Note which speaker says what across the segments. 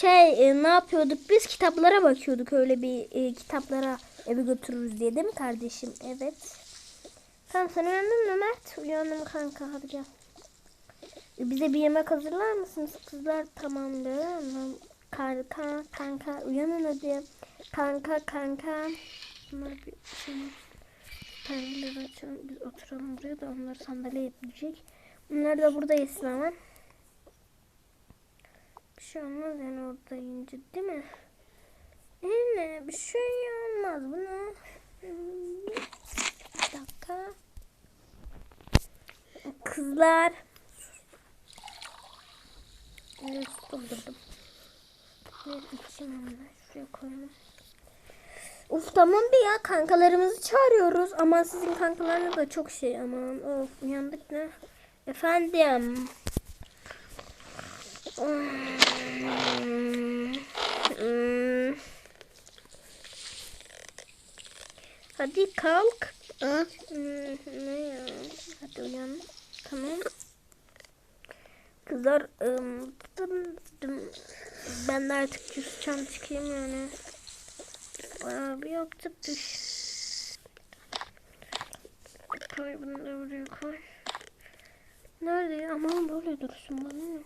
Speaker 1: Şey e, ne yapıyorduk biz kitaplara bakıyorduk öyle bir e, kitaplara eve götürürüz diye değil mi kardeşim? Evet. Tamam sen uyandın mı Mert? Uyandım kanka hadi. E, Bize bir yemek hazırlar mısınız kızlar? Tamamdır. Tamam. Kanka kanka uyanın hadi. Kanka kanka. Bunlar bir şey. Perdeleri açalım. Biz oturalım buraya da onlar sandalye yapacak. Bunlar da burada yesin ama. Bir şey olmaz yani orada yiyince değil mi? Yine bir şey olmaz buna. Bir dakika. Kızlar. Evet doldurdum. İçeyim hemen. Şuraya koyalım. Uf tamam bir ya kankalarımızı çağırıyoruz ama sizin kankalarınız da çok şey aman of uyandık ne? Efendim. Hmm. Hadi kalk.
Speaker 2: Hı?
Speaker 1: Hmm, Ne ya? Hadi uyan. Tamam. Kızlar ben de artık küseceğim çıkayım yani. Bir yaptık düş. Koy bunu da buraya koy. Nerede ya? Aman böyle dursun bana ne?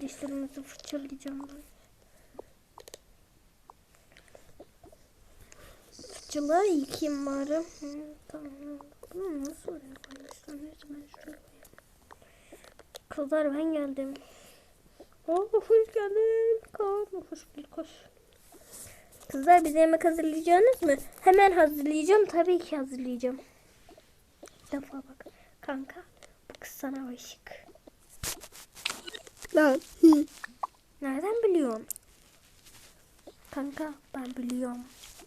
Speaker 1: Dişlerimizi fırçalayacağım ben. Yıkayayım bari. Hı, tamam. Bunu nasıl oraya koymuşlar? Neyse ben şuraya. Kızlar ben geldim. Oh, hoş geldin. Kaan, hoş bulduk. Hoş. Kızlar bize yemek hazırlayacaksınız mı? Hemen hazırlayacağım. Tabii ki hazırlayacağım. Bir defa bak. Kanka bu kız sana aşık.
Speaker 2: Lan.
Speaker 1: Nereden biliyorsun? Kanka ben biliyorum.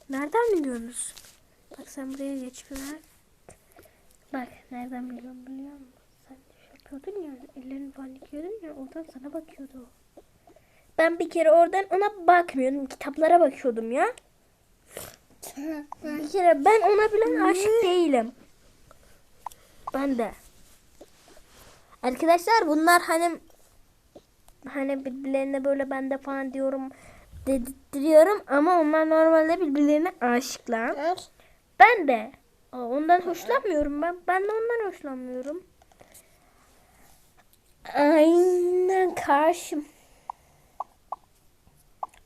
Speaker 1: Nereden biliyorsunuz? Bak sen buraya geç bak. Bak nereden biliyorum biliyor musun? Sen şey yapıyordun ya ellerini falan yıkıyordun ya oradan sana bakıyordu o. Ben bir kere oradan ona bakmıyordum. Kitaplara bakıyordum ya. Bir kere ben ona bilen aşık değilim. Ben de. Arkadaşlar bunlar hani hani birbirlerine böyle ben de falan diyorum dedirtiyorum ama onlar normalde birbirlerine aşıklar.
Speaker 2: Al.
Speaker 1: Ben de. Aa, Ondan hoşlanmıyorum ben. Ben de ondan hoşlanmıyorum. Aynen karşım.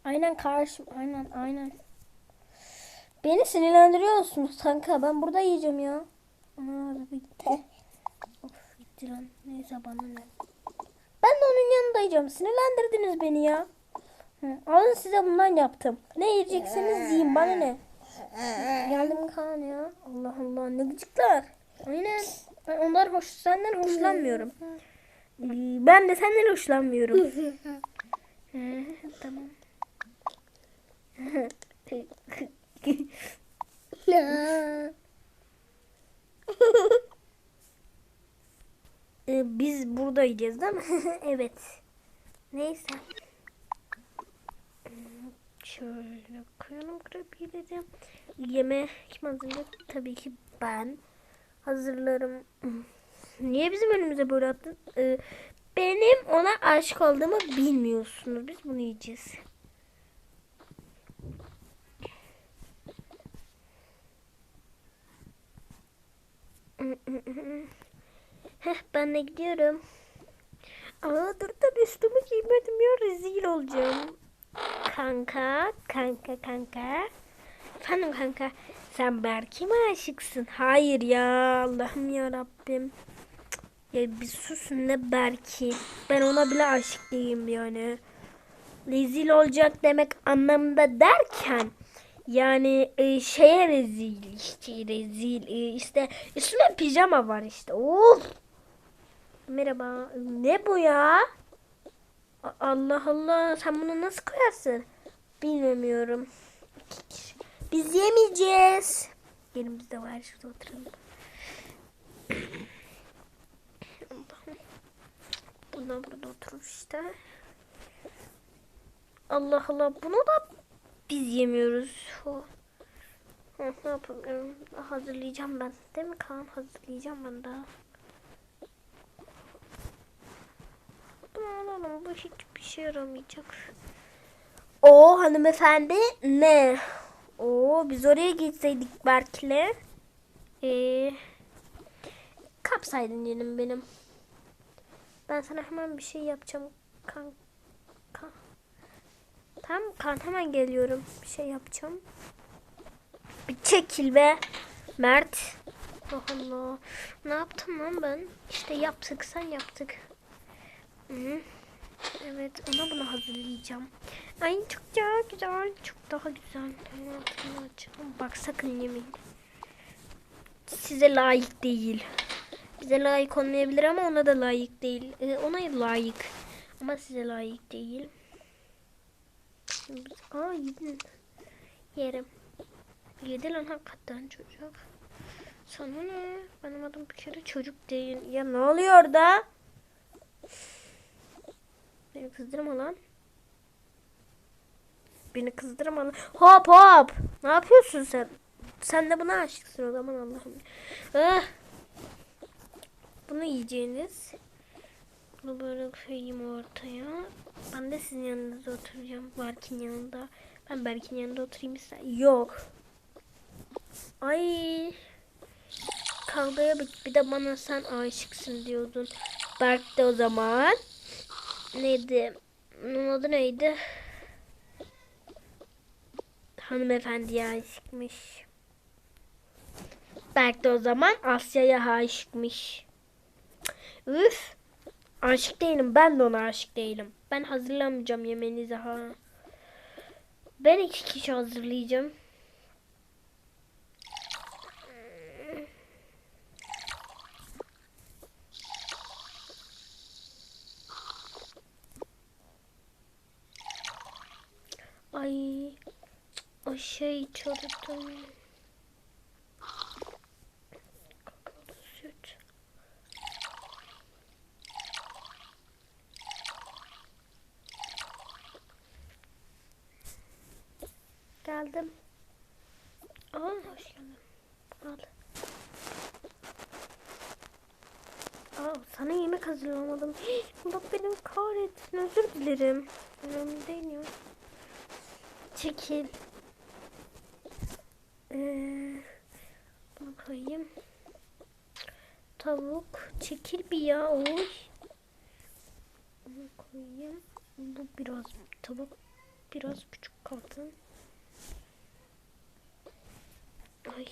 Speaker 1: Aynen karşım. Aynen aynen. Beni sinirlendiriyorsunuz kanka. Ben burada yiyeceğim ya. Ana araba gitti. Of gitti lan. Neyse bana ne. Ben de onun yanında yiyeceğim. Sinirlendirdiniz beni ya. Alın size bundan yaptım. Ne yiyecekseniz yiyin bana ne. Geldim Kaan ya. Allah Allah ne gıcıklar. Aynen. Ben ondan hoş, senden hoşlanmıyorum. Ee, Ben de senden hoşlanmıyorum. Tamam. Ee, Biz burada yiyeceğiz değil mi? evet. Neyse. Şöyle koyalım kurabiyeleri. de. Kim hazırlayacak? Tabii ki ben hazırlarım. Niye bizim önümüze böyle attın? Ee, benim ona aşık olduğumu bilmiyorsunuz. Biz bunu yiyeceğiz. Heh ben de gidiyorum. Aa dur dur üstümü giymedim ya rezil olacağım. Kanka, kanka, kanka. Efendim kanka, sen Berk'e mi aşıksın? Hayır ya, Allah'ım ya Rabbim. Ya bir susun ne Berk'i. Ben ona bile aşık değilim yani. Rezil olacak demek anlamında derken yani e, şeye rezil işte rezil e, işte üstüne pijama var işte. Of. Merhaba. Ne bu ya? Allah Allah. Sen bunu nasıl koyarsın? Bilmiyorum. Biz yemeyeceğiz. Yerimizde var. Şurada oturalım. Bundan burada oturur işte. Allah Allah. Bunu da biz yemiyoruz. Oh. Ne yapalım? Hazırlayacağım ben. Değil mi Kaan? Hazırlayacağım ben daha. Bunu Bunu alalım. Bu hiçbir şey yaramayacak. O hanımefendi ne? Oo biz oraya gitseydik Berk'le. Ee, kapsaydın canım benim. Ben sana hemen bir şey yapacağım kanka. Tamam kan hemen geliyorum. Bir şey yapacağım. Bir çekil be. Mert. Allah Allah. Ne yaptım lan ben? İşte yaptık sen yaptık. Hı. Evet ona bunu hazırlayacağım. Ay çok daha güzel. Çok daha güzel. Bak sakın yemin. Size layık değil. Bize layık olmayabilir ama ona da layık değil. Ee, ona layık. Ama size layık değil. Aa yedin. Yerim. Yedi lan hakikaten çocuk. Sana ne? Benim adım bir kere çocuk değil. Ya ne oluyor orada? Beni kızdırma lan. Beni kızdırma lan. Hop hop. Ne yapıyorsun sen? Sen de buna aşıksın o zaman Allah'ım. Ah. Bunu yiyeceğiniz. Bunu böyle koyayım ortaya. Ben de sizin yanınızda oturacağım. Berk'in yanında. Ben Berk'in yanında oturayım ister. Yok. Ay. Kavgaya bak. Bir de bana sen aşıksın diyordun. Berk de o zaman. Neydi? Onun adı neydi? Hanımefendiye aşıkmış. Berk de o zaman Asya'ya aşıkmış. Üf. Aşık değilim. Ben de ona aşık değilim. Ben hazırlamayacağım yemeğinizi ha. Ben iki kişi hazırlayacağım. Ay. O şey süt. Geldim. Aa hoş geldin. Al. Aa sana yemek hazırlamadım. Allah benim kahretsin özür dilerim. Önemli değil ya. Çekil. Ee, bunu koyayım. Tavuk. Çekil bir ya. Oy. Bunu koyayım. Bu biraz tavuk biraz küçük kaldı. Ay.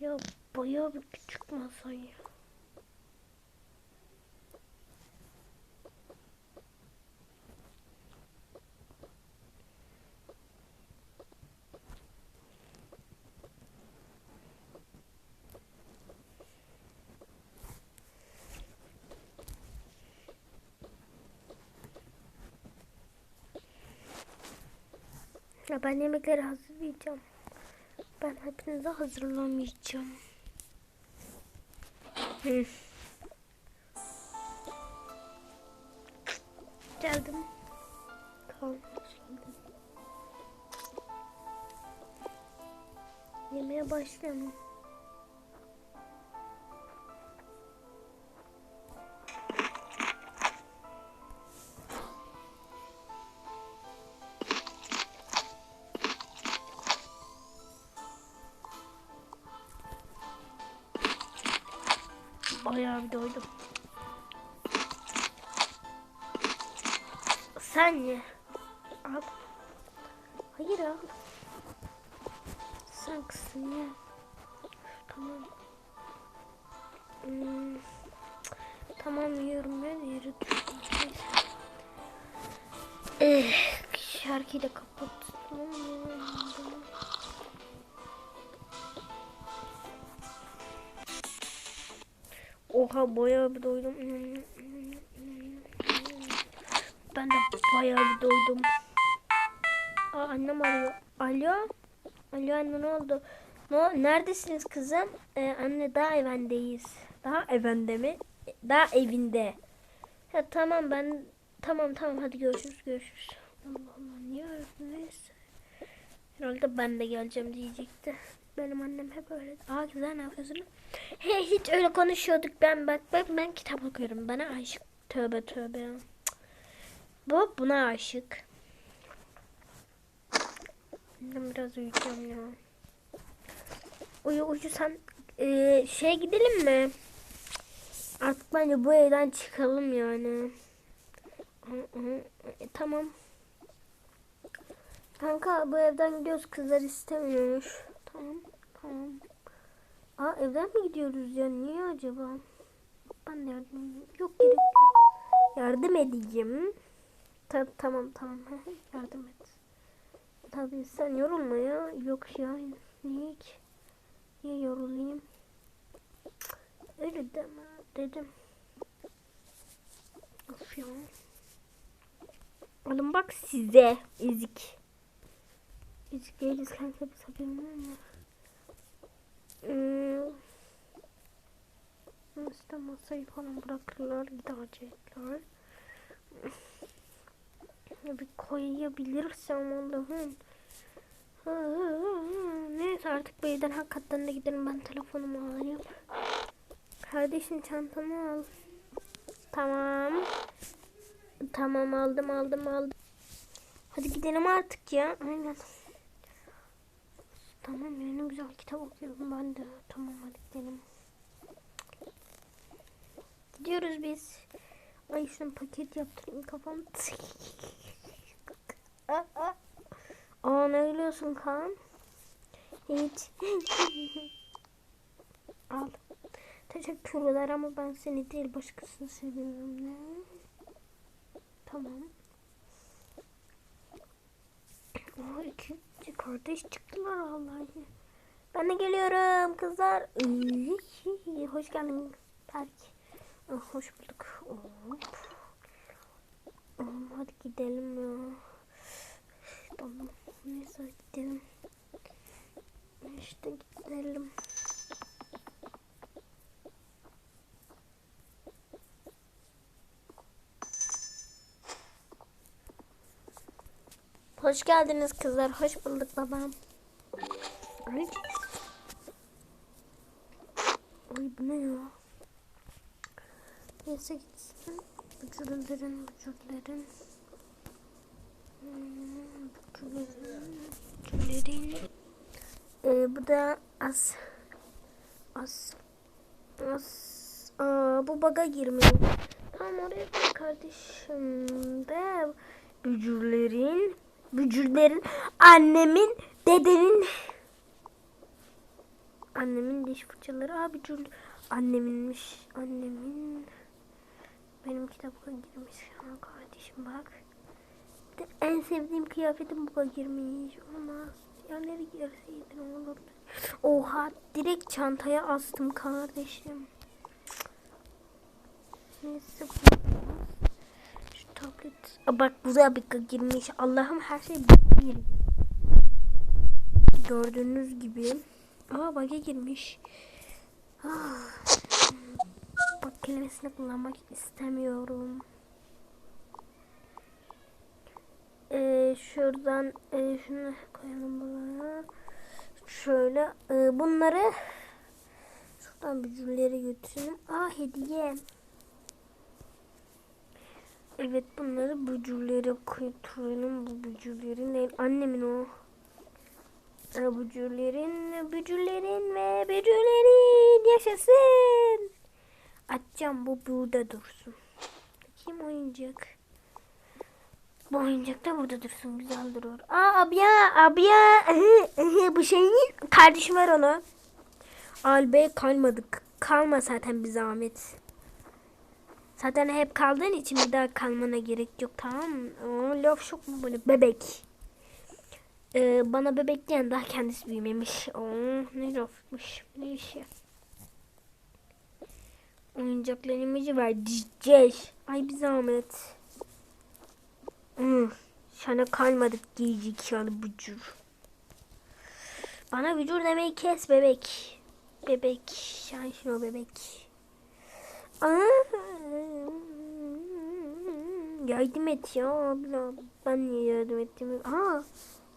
Speaker 1: Ya bayağı bir küçük masa ya. Ben yemekleri hazırlayacağım. Ben hepinize hazırlamayacağım. Hı. Geldim. Tamam. şimdi. Yemeğe başlayalım. Doydum. Sen ye. Al. Hayır al. Sen kısın ye. Tamam. Hmm. Tamam yiyorum ben yeri. Eh, şarkıyı da kapattım. Oha bayağı bir doydum. Ben de bayağı bir doydum. Aa, annem arıyor. Alo. Alo anne ne oldu? No, neredesiniz kızım? Ee, anne daha evendeyiz. Daha evende mi? Daha evinde. Ya tamam ben tamam tamam hadi görüşürüz görüşürüz. Allah Allah niye öyle. Herhalde ben de geleceğim diyecekti. Benim annem hep öyle. Aa güzel ne yapıyorsun? He hiç öyle konuşuyorduk ben bak bak ben kitap okuyorum. Bana aşık Tövbe tövbe. Bu buna aşık. Ben biraz uyuyacağım ya. Uyu uyu sen Ee, şeye gidelim mi? Artık bence bu evden çıkalım yani. E, Tamam. Kanka bu evden gidiyoruz kızlar istemiyormuş. Tamam tamam. Aa evden mi gidiyoruz ya niye acaba? Ben de yardım. Yok gerek yok. Yardım edeyim. Ta tamam tamam yardım et. Tabii sen yorulma ya. Yok ya niye ki? Niye yorulayım? Öyle deme dedim. Of ya. Alın bak size ezik. Ezik değiliz kanka biz haberin var mı? Hmm. İşte masayı falan bırakırlar gidecekler. Bir koyabilirsem Allah'ım. Hı, hı, hı, hı. Neyse artık bu evden hakikaten de gidelim ben telefonumu alayım. Kardeşim çantamı al. Tamam. Tamam aldım aldım aldım. Hadi gidelim artık ya. Aynen. Tamam ya ne güzel kitap okuyorum ben de. Tamam hadi gidelim. Gidiyoruz biz. Ay şunu paket yaptırayım kafam. Aa ne gülüyorsun Kaan? Hiç. Al. Teşekkürler ama ben seni değil başkasını seviyorum ne? Tamam. Aa, iki kardeş çıktılar vallahi. Ben de geliyorum kızlar. Hoş geldin Berk. Aa, Hoş bulduk. Hadi gidelim ya. Tamam. Neyse gidelim. İşte gidelim. Hoş geldiniz kızlar. Hoş bulduk babam. Ay. Ay bu ne ya? Neyse gitsin. Bücürlerin, bücürlerin. Hmm. Ee, bu da az. Az. Az. Aa, bu baga girmiyor. Tamam oraya kardeşim de. Bücürlerin. Bücürlerin. Annemin. Dedenin. Annemin diş fırçaları. Aa bücür. Anneminmiş. Annemin. Benim kitapka girmiş. Ha, kardeşim bak. En sevdiğim kıyafetim buga girmiş. Olmaz. Yerleri girseydin olurdu. Oha direkt çantaya astım kardeşim. Neyse bu- tablet. Aa, bak buraya bir girmiş. Allah'ım her şey bir. Gördüğünüz gibi. Aa bug'a girmiş. Ah. Bak kelimesini kullanmak istemiyorum. Ee, şuradan e, şunu koyalım buraya. Şöyle e, bunları şuradan bücürleri götürelim. Aa hediye. Evet bunları bücürlere götürelim. Bu bücürlerin. Annemin o. Ee, bücürlerin, bücürlerin ve bücürlerin yaşasın. Açacağım bu burada dursun. Bakayım oyuncak. Bu oyuncak da burada dursun güzel durur. Aa ıhı, ıhı, bu şeyin kardeşim ver onu. Albe kalmadık. Kalma zaten bir zahmet. Zaten hep kaldığın için bir daha kalmana gerek yok tamam mı? Oo, laf mu böyle bebek. Ee, bana bebek diyen daha kendisi büyümemiş. Oo, ne lafmış. Ne işi. Oyuncaklarımızı ver. Diyeceğiz. Ay bir zahmet. Hı, sana kalmadık giyecek yani bücür. Bana bücür demeyi kes bebek. Bebek. Sen şunu bebek. Aa, yardım et ya abla. Ben niye yardım ettim? Aa,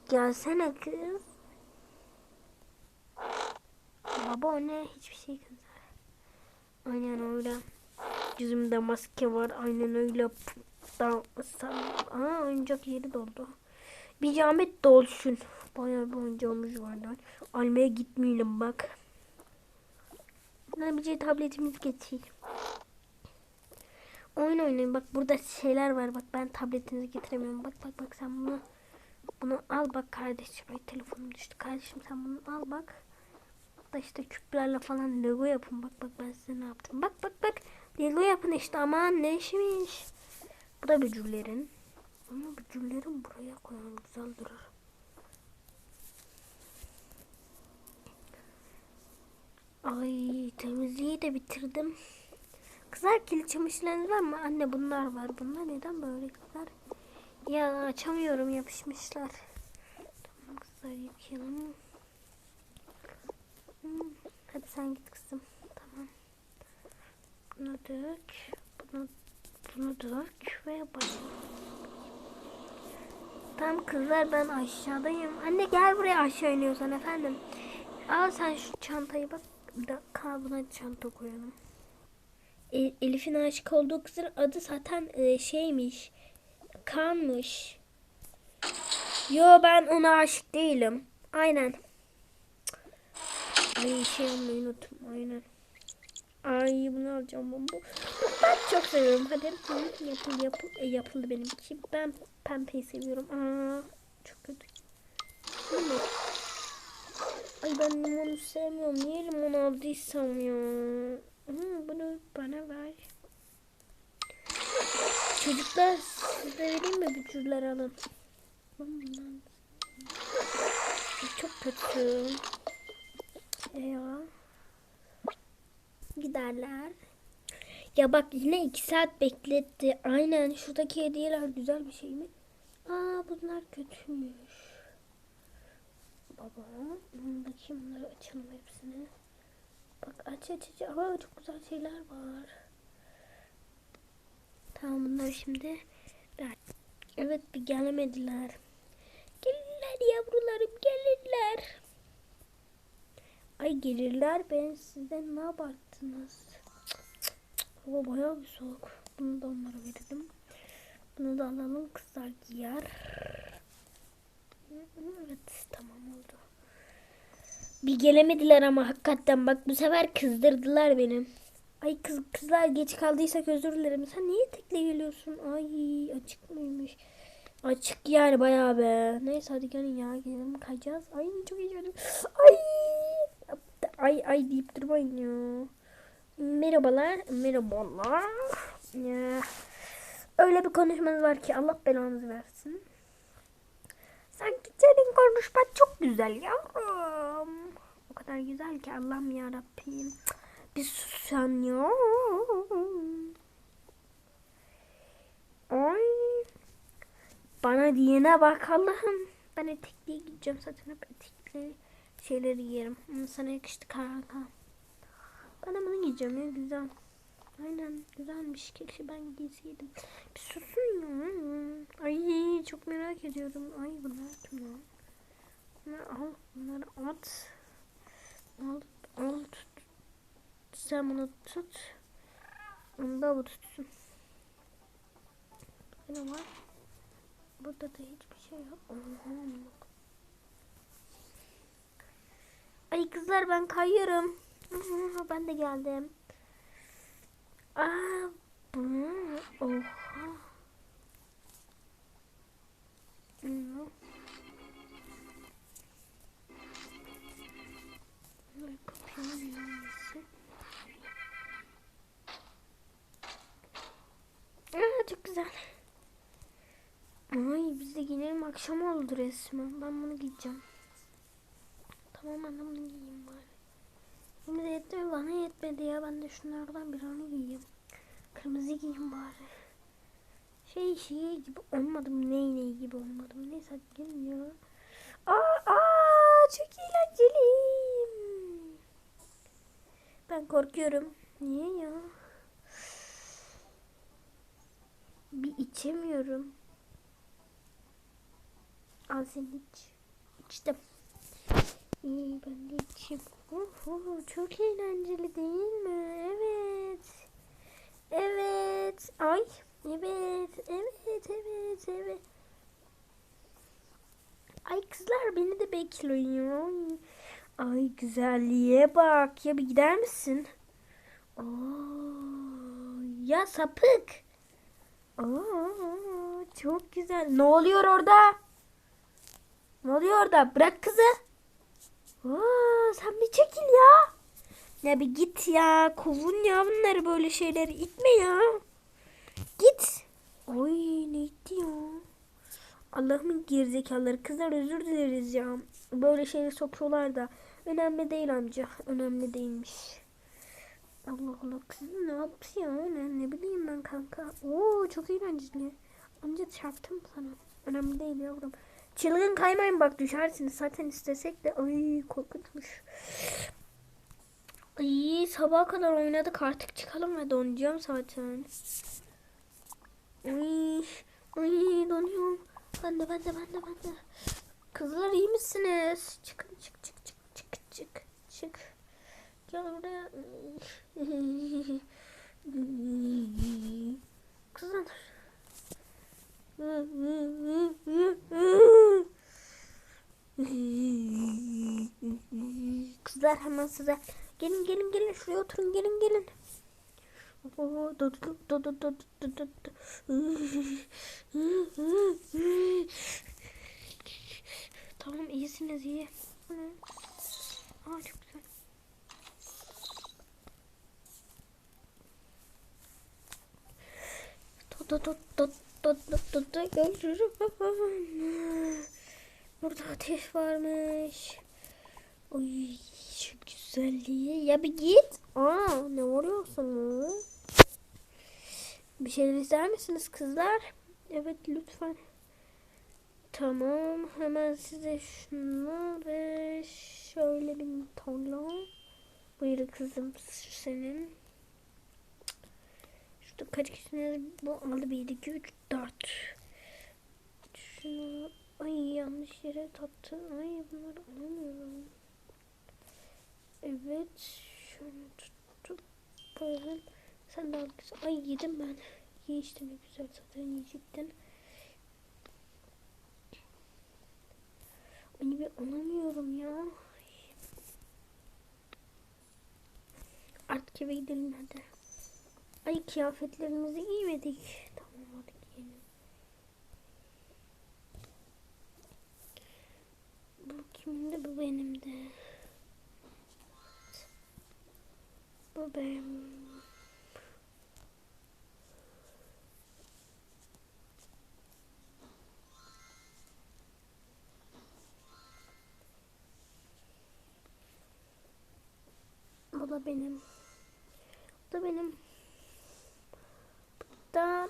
Speaker 1: gelsene kız. Baba o ne? Hiçbir şey kızar. Aynen öyle. Yüzümde maske var. Aynen öyle. Aa, oyuncak yeri doldu. Bir zahmet dolsun. Bayağı bir oyuncağımız var. Almaya gitmeyelim bak. Lan bir şey tabletimiz getir. Oyun oynayın. Bak burada şeyler var. Bak ben tabletinizi getiremiyorum. Bak bak bak sen bunu bunu al bak kardeşim. Ay telefonum düştü. Kardeşim sen bunu al bak. Da işte küplerle falan Lego yapın. Bak bak ben size ne yaptım. Bak bak bak. Lego yapın işte. Aman ne işmiş. Bu da bücürlerin. Ama bücürlerin buraya koyalım. Güzel durur. Ay temizliği de bitirdim. Kızlar kirli çamaşırlarınız var mı? Anne bunlar var. Bunlar neden böyle kızlar? Ya açamıyorum yapışmışlar. Tamam kızlar yıkayalım. Hmm, Hadi sen git kızım. Tamam. Bunu dök. Bunu, bunu dök ve başla. Tamam kızlar ben aşağıdayım. Anne gel buraya aşağı iniyorsan efendim. Al sen şu çantayı bak. Bir dakika buna çanta koyalım. E, Elif'in aşık olduğu kızın adı zaten e, şeymiş. Kanmış. Yo ben ona aşık değilim. Aynen. Ay şey almayı unuttum. Aynen. Ay bunu alacağım ben bu. Ben çok seviyorum. Hadi hı, yapıl yapıl e, yapıldı benimki. Ben pembeyi seviyorum. Aa, çok kötü. Ay ben limonu sevmiyorum. Niye limon aldıysam ya? Hı, bunu bana ver. Çocuklar size vereyim mi bücürler alın. Çok kötü. Ya. Giderler. Ya bak yine iki saat bekletti. Aynen şuradaki hediyeler güzel bir şey mi? Aa bunlar kötüymüş. Baba. Bakayım bunları açalım hepsini. Bak aç aç aç. Aa çok güzel şeyler var. Tamam bunları şimdi. Evet bir gelemediler. Gelirler yavrularım gelirler. Ay gelirler ben sizden ne abarttınız? Hava bayağı bir soğuk. Bunu da onlara verelim. Bunu da alalım kızlar giyer. Evet tamam oldu. Bir gelemediler ama hakikaten bak bu sefer kızdırdılar beni. Ay kız kızlar geç kaldıysak özür dilerim. Sen niye tekle geliyorsun? Ay açık mıymış? Açık yani bayağı be. Neyse hadi gelin ya gidelim kayacağız. Ay çok geldim. Ay ay ay deyip durmayın ya. Merhabalar. Merhabalar. Ya. Öyle bir konuşmanız var ki Allah belanızı versin. Sanki senin konuşman çok güzel yavrum. O kadar güzel ki Allah'ım ya Rabbim. Bir sus sen ya. Ay. Bana diyene bak Allah'ım. Ben etekliye gideceğim zaten hep etekli şeyleri giyerim. Ama sana yakıştı kanka. Ben bunu giyeceğim ya güzel. Aynen güzelmiş. Keşke ben giyseydim. Bir susun ya. Ay çok merak ediyorum. Ay bunlar kim ya? Bunları al. Bunları at. Al. Al tut. Sen bunu tut. Onu da bu tutsun. Ne var? Burada da hiçbir şey yok. Ay kızlar ben kayıyorum. Ben de geldim. Aa, bu? Oha. Çok güzel. Ay biz de gidelim akşam oldu resmen. Ben bunu giyeceğim. Tamam ben de bunu giyeyim bari. Şimdi de yetmedi bana yetmedi ya. Ben de şunlardan birini giyeyim. Kırmızı giyeyim bari. Şey şey gibi olmadım. Ney ney gibi olmadım. Neyse hadi gelin ya. Aa, aa çok eğlenceliyim. Ben korkuyorum. Niye ya? Bir içemiyorum. Al sen iç. İçtim. İyi ben de içeyim. Oho, çok eğlenceli değil mi? Evet. Evet. Ay. Evet. Evet. Evet. Evet. Ay kızlar beni de bekliyor. Ay güzelliğe bak. Ya bir gider misin? Oo, ya sapık. Oo, çok güzel. Ne oluyor orada? Ne oluyor orada? Bırak kızı. Oo, sen bir çekil ya. Ya bir git ya. Kovun ya bunları böyle şeyleri itme ya. Git. Oy ne itti ya. Allah'ımın gerizekalıları. Kızlar özür dileriz ya. Böyle şeyleri sokuyorlar da. Önemli değil amca. Önemli değilmiş. Allah Allah kızım ne yaptı ya? Ne, ne bileyim ben kanka. Oo çok eğlenceli. Amca çarptım sana. Önemli değil yavrum. Çılgın kaymayın bak düşersiniz. Zaten istesek de ay korkunçmuş. Ay sabaha kadar oynadık artık çıkalım ve donacağım zaten. Ay, ay donuyorum. Ben de ben de ben de ben de. Kızlar iyi misiniz? Çık çık çık çık çık. Gel buraya. Kızlar. Kızlar hemen size gelin gelin gelin şuraya oturun gelin gelin. Tamam iyisiniz iyi. Aa çok Burada ateş varmış. Oy şu güzelliği. Ya bir git. Aa ne vuruyorsunuz? Bir şeyler ister misiniz kızlar? Evet lütfen. Tamam hemen size şunu ve şöyle bir tonla. Buyur kızım senin. Şurada kaç kişisiniz? Bu aldı 1, 2, 3, 4. Şunu ay yanlış yere taktı. Ay bunları alamıyorum. Evet. Şöyle tuttuk. Koyalım. Sen de al kızım. Ay yedim ben. Ye işte ne güzel zaten yiyecektin. Ay bir alamıyorum ya. Artık eve gidelim hadi. Ay kıyafetlerimizi giymedik. Tamam hadi giyelim. Bu kimindi? Bu benim de. Bu benim. Bu da benim. Bu da benim. Da...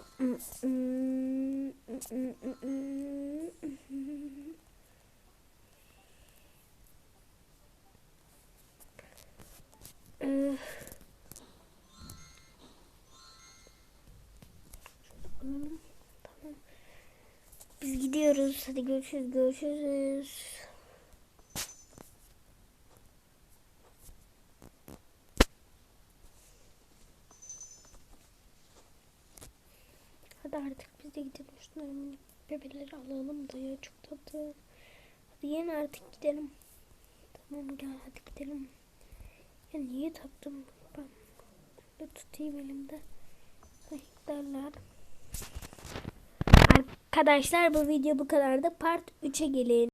Speaker 1: Biz gidiyoruz. Hadi görüşürüz. Görüşürüz. Hadi artık biz de gidelim. Şunları minik bebeleri alalım da ya çok tatlı. Hadi yeni artık gidelim. Tamam gel hadi gidelim. Ya niye taktım ben? Böyle tutayım elimde. Ay derler. Arkadaşlar bu video bu kadardı. Part 3'e gelin.